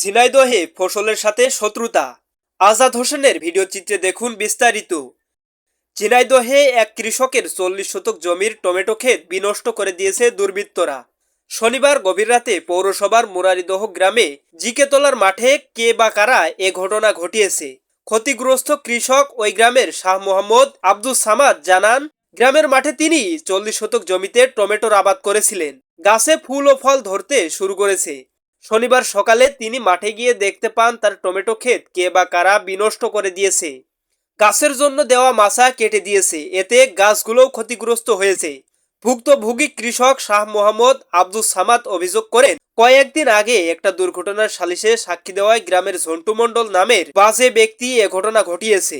ঝিনাইদহে ফসলের সাথে শত্রুতা। আজাদ হোসেনের ভিডিও চিত্রে দেখুন বিস্তারিত। ঝিনাইদহে এক কৃষকের চল্লিশ শতক জমির টমেটো ক্ষেত বিনষ্ট করে দিয়েছে দুর্বৃত্তরা। শনিবার গভীর রাতে পৌরসভার মুরারিদহ গ্রামে জিকেতলার মাঠে কে বা কারা এ ঘটনা ঘটিয়েছে। ক্ষতিগ্রস্ত কৃষক ওই গ্রামের শাহ মোহাম্মদ আব্দুল সামাদ জানান, গ্রামের মাঠে তিনি চল্লিশ শতক জমিতে টমেটোর আবাদ করেছিলেন। গাছে ফুল ও ফল ধরতে শুরু করেছে। শনিবার সকালে তিনি মাঠে গিয়ে দেখতে পান তার টমেটো ক্ষেত কে বা কারা বিনষ্ট করে দিয়েছে। গাছের জন্য দেওয়া মাছা কেটে দিয়েছে, এতে গাছগুলোও ক্ষতিগ্রস্ত হয়েছে। ভুক্তভোগী কৃষক শাহ মোহাম্মদ আব্দুল সামাদ অভিযোগ করেন, কয়েকদিন আগে একটা দুর্ঘটনার সালিশে সাক্ষী দেওয়ায় গ্রামের ঝন্টু মণ্ডল নামের বাজে ব্যক্তি এ ঘটনা ঘটিয়েছে।